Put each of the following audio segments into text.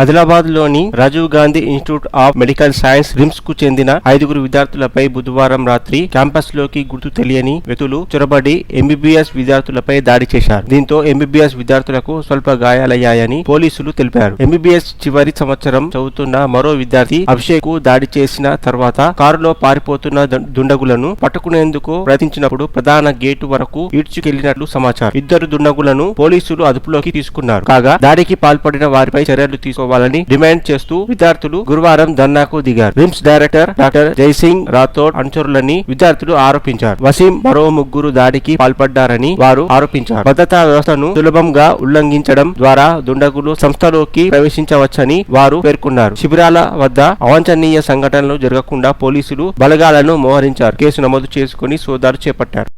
ఆదిలాబాద్లోని Rajiv Gandhi institute of medical science రిమ్స్కు చెందిన ఐదుగురు విద్యార్థులపై బుధవారం రాత్రి క్యాంపస్లోకి గుర్తు తెలియని వ్యక్తులు చొరబడి ఎంబీబీఎస్ విద్యార్థులపై దాడి చేశారు. దీంతో ఎంబీబీఎస్ విద్యార్థులకు స్వల్ప గాయాలయ్యాయని పోలీసులు తెలిపారు. ఎంబీబీఎస్ చివరి సంవత్సరం చదువుతున్న మరో విద్యార్థి అభిషేక్కు దాడి చేసిన తర్వాత కారులో పారిపోతున్న దుండగులను పట్టుకునేందుకు ప్రయత్నించినప్పుడు ప్రధాన గేటు వరకు ఈడ్చుకెళ్ళినట్లు సమాచారం. ఇద్దరు దుండగులను పోలీసులు అదుపులోకి తీసుకున్నారు. కాగా దాడికి పాల్పడిన వారిపై చర్యలు తీసుకోవాలని డిమాండ్ చేస్తూ విద్యార్థులు గురువారం ధర్నాకు దిగారు. RIMS director doctor Jaisingh Rathod అనుచరులని విద్యార్థులు ఆరోపించారు. వసీం మరో ముగ్గురు దాడికి పాల్పడ్డారని వారు ఆరోపించారు. భద్రతా వ్యవస్థను సులభంగా ఉల్లంఘించడం ద్వారా దుండగులు సంస్థలోకి ప్రవేశించవచ్చని వారు పేర్కొన్నారు. శిబిరాల వద్ద అవాంఛనీయ సంఘటనలు జరగకుండా పోలీసులు బలగాలను మోహరించారు. కేసు నమోదు చేసుకుని సోదాలు చేపట్టారు.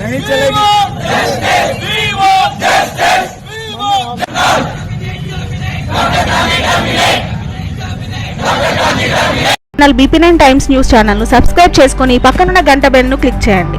नहीं चलेगी channel B P nine times news ఛానల్ను సబ్స్క్రైబ్ చేసుకొని పక్కనున్న గంట బెల్ను క్లిక్ చేయండి